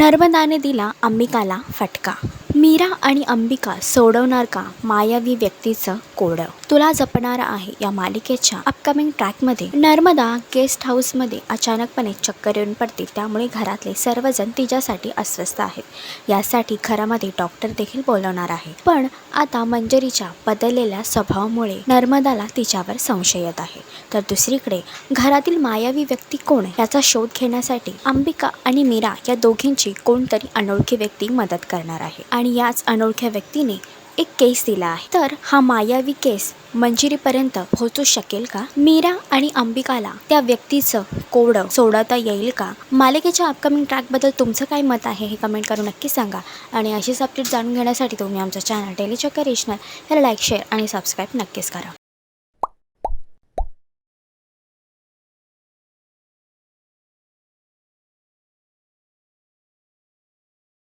नर्मदाने दिला अंबिकाला फटका मीरा आणि अंबिका सोडवणार का मायावी व्यक्तीचं कोडं तुला जपणार आहे या मालिकेच्या अपकमिंग ट्रॅकमध्ये नर्मदा गेस्ट हाऊसमध्ये अचानकपणे चक्कर येऊन पडते. त्यामुळे घरातले सर्वजण तिच्यासाठी अस्वस्थ आहेत. यासाठी घरामध्ये डॉक्टर देखील बोलवणार आहे. पण आता मंजरीच्या बदललेल्या स्वभावामुळे नर्मदाला तिच्यावर संशय येत आहे. तर दुसरीकडे घरातील मायावी व्यक्ती कोण याचा शोध घेण्यासाठी अंबिका आणि मीरा या दोघींची कोणतरी अनोळखी व्यक्ती मदत करणार आहे. आणि याच अनोळख्या व्यक्तीने एक केस दिला आहे. तर हा मायावी केस मंजिरीपर्यंत पोहोचू शकेल का? मीरा आणि अंबिकाला त्या व्यक्तीचं कोडं सोडवता येईल का? मालिकेच्या अपकमिंग ट्रॅकबद्दल तुमचं काय मत आहे हे कमेंट करून नक्की सांगा. आणि अशीच अपडेट जाणून घेण्यासाठी तुम्ही आमचं चॅनल डेली चक्कर रिशनल याला लाईक शेअर आणि सबस्क्राईब नक्कीच करा.